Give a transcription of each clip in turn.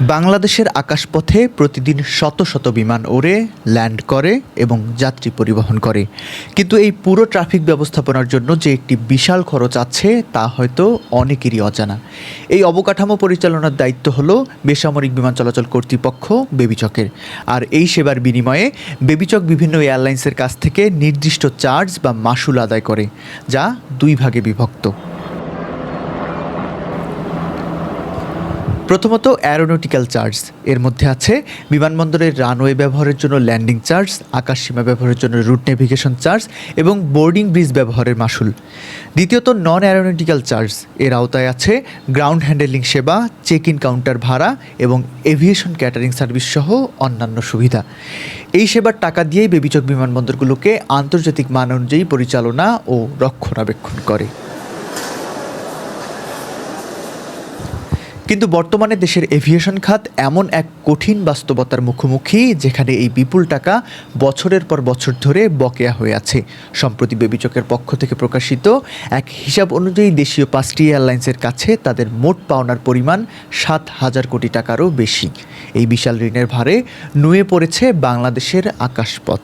বাংলাদেশের আকাশপথে প্রতিদিন শত শত বিমান ওড়ে, ল্যান্ড করে এবং যাত্রী পরিবহন করে। কিন্তু এই পুরো ট্রাফিক ব্যবস্থাপনার জন্য যে একটি বিশাল খরচ আছে, তা হয়তো অনেকেরই অজানা। এই অবকাঠামো পরিচালনার দায়িত্ব হলো বেসামরিক বিমান চলাচল কর্তৃপক্ষ, বেবিচকের। আর এই সেবার বিনিময়ে বেবিচক বিভিন্ন এয়ারলাইন্সের কাছ থেকে নির্দিষ্ট চার্জ বা মাসুল আদায় করে, যা দুই ভাগে বিভক্ত। প্রথমত অ্যারোনটিক্যাল চার্জ। এর মধ্যে আছে বিমানবন্দরের রানওয়ে ব্যবহারের জন্য ল্যান্ডিং চার্জ আকাশসীমা ব্যবহারের জন্য রুট নেভিগেশন চার্জ এবং বোর্ডিং ব্রিজ ব্যবহারের মাসুল দ্বিতীয়ত নন অ্যারোনটিক্যাল চার্জ। এর আওতায় আছে গ্রাউন্ড হ্যান্ডেলিং সেবা চেক ইন কাউন্টার ভাড়া এবং এভিয়েশন ক্যাটারিং সার্ভিস সহ অন্যান্য সুবিধা। এই সেবার টাকা দিয়েই বেবিচক বিমানবন্দরগুলোকে আন্তর্জাতিক মান অনুযায়ী পরিচালনা ও রক্ষণাবেক্ষণ করে। কিন্তু বর্তমানে দেশের এভিয়েশন খাত এমন এক কঠিন বাস্তবতার মুখোমুখি যেখানে এই বিপুল টাকা বছরের পর বছর ধরে বকেয়া হয়ে আছে। সম্প্রতি বেবিচকের পক্ষ থেকে প্রকাশিত এক হিসাব অনুযায়ী দেশীয় পাঁচটি এয়ারলাইন্সের কাছে তাদের মোট পাওনার পরিমাণ সাত হাজার কোটি টাকারও বেশি। এই বিশাল ঋণের ভারে নুয়ে পড়েছে বাংলাদেশের আকাশপথ।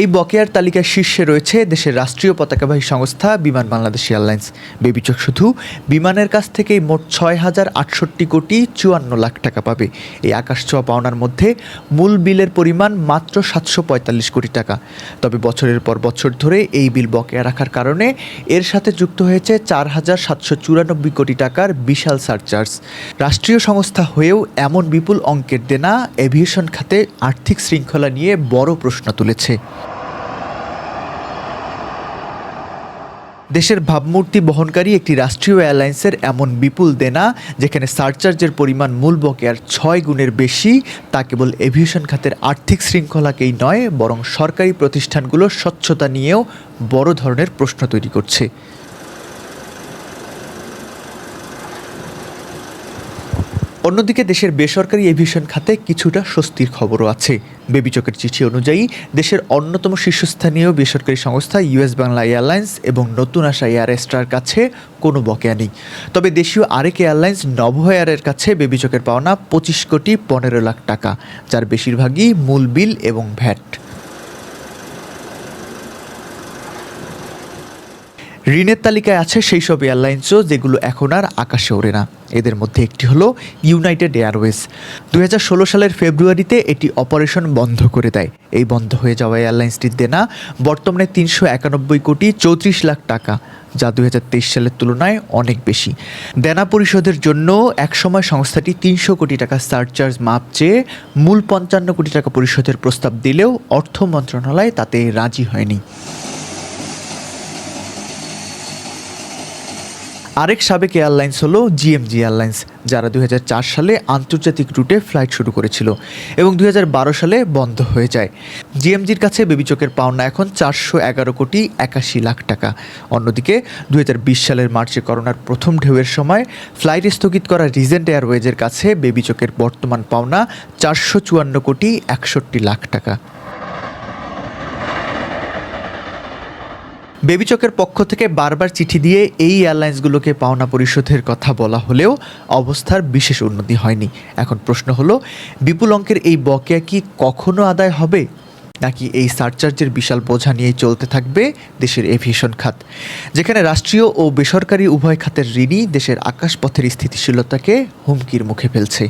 এই বকেয়ার তালিকার শীর্ষে রয়েছে দেশের রাষ্ট্রীয় পতাকাবাহী সংস্থা বিমান বাংলাদেশ এয়ারলাইন্স। বেবিচক শুধু বিমানের কাছ থেকেই মোট ছয় হাজার আটষট্টি কোটি চুয়ান্ন লাখ টাকা পাবে। এই আকাশ ছোঁয়া পাওনার মধ্যে মূল বিলের পরিমাণ মাত্র সাতশো পঁয়তাল্লিশ কোটি টাকা। তবে বছরের পর বছর ধরে এই বিল বকেয়া রাখার কারণে এর সাথে যুক্ত হয়েছে চার হাজার সাতশো চুরানব্বই কোটি টাকার বিশাল সারচার্জ। রাষ্ট্রীয় সংস্থা হয়েও এমন বিপুল অঙ্কের দেনা এভিয়েশন খাতে আর্থিক শৃঙ্খলা নিয়ে বড় প্রশ্ন তুলেছে। দেশের ভাবমূর্তি বহনকারী একটি রাষ্ট্রীয় এয়ারলাইন্সের এমন বিপুল দেনা, যেখানে সারচার্জের পরিমাণ মূল বকেয়ার ছয় গুণের বেশি, তা কেবল এভিয়েশন খাতের আর্থিক শৃঙ্খলাকেই নয়, বরং সরকারি প্রতিষ্ঠানগুলোর স্বচ্ছতা নিয়েও বড় ধরনের প্রশ্ন তৈরি করছে। অন্যদিকে দেশের বেসরকারি এভিয়েশন খাতে কিছুটা স্বস্তির খবরও আছে। বেবিচকের চিঠি অনুযায়ী, দেশের অন্যতম শীর্ষস্থানীয় বেসরকারি সংস্থা ইউএস বাংলা এয়ারলাইন্স এবং নতুন আসা এয়ার এস্ট্রার কাছে কোনো বকেয়া নেই। তবে দেশীয় আরেক এয়ারলাইন্স নভো এয়ারের কাছে বেবিচকের পাওনা পঁচিশ কোটি পনেরো লাখ টাকা, যার বেশিরভাগই মূল বিল এবং ভ্যাট। ঋণের তালিকায় আছে সেই সব এয়ারলাইন্সও যেগুলো এখন আর আকাশে ওড়ে না। এদের মধ্যে একটি হলো ইউনাইটেড এয়ারওয়েজ দু হাজার ষোলো সালের ফেব্রুয়ারিতে এটি অপারেশন বন্ধ করে দেয়। এই বন্ধ হয়ে যাওয়া এয়ারলাইন্সটির দেনা বর্তমানে তিনশো একানব্বই কোটি চৌত্রিশ লাখ টাকা, যা দু হাজার তেইশ সালের তুলনায় অনেক বেশি। দেনা পরিশোধের জন্য একসময় সংস্থাটি তিনশো কোটি টাকা সারচার্জ মাপ চেয়ে মূল পঞ্চান্ন কোটি টাকা পরিশোধের প্রস্তাব দিলেও অর্থ মন্ত্রণালয় তাতে রাজি হয়নি। আরেক সাবেক এয়ারলাইন্স হলো জিএমজি এয়ারলাইন্স, যারা দু হাজার চার সালে আন্তর্জাতিক রুটে ফ্লাইট শুরু করেছিল এবং দু হাজার বারো সালে বন্ধ হয়ে যায়। জিএমজির কাছে বেবিচকের পাওনা এখন চারশো এগারো কোটি একাশি লাখ টাকা। অন্যদিকে দু হাজার বিশ সালের মার্চে করোনার প্রথম ঢেউয়ের সময় ফ্লাইট স্থগিত করা রিজেন্ট এয়ারওয়েজের কাছে বেবিচকের বর্তমান পাওনা চারশো চুয়ান্ন কোটি একষট্টি লাখ টাকা। বেবিচকের পক্ষ থেকে বারবার চিঠি দিয়ে এই এয়ারলাইন্সগুলোকে পাওনা পরিশোধের কথা বলা হলেও অবস্থার বিশেষ উন্নতি হয়নি। এখন প্রশ্ন হলো, বিপুল অঙ্কের এই বকেয়া কি কখনো আদায় হবে? নাকি এই সারচার্জের বিশাল বোঝা নিয়েই চলতে থাকবে দেশের এভিয়েশন খাত? যেখানে রাষ্ট্রীয় ও বেসরকারি উভয় খাতের ঋণই দেশের আকাশপথের স্থিতিশীলতাকে হুমকির মুখে ফেলছে।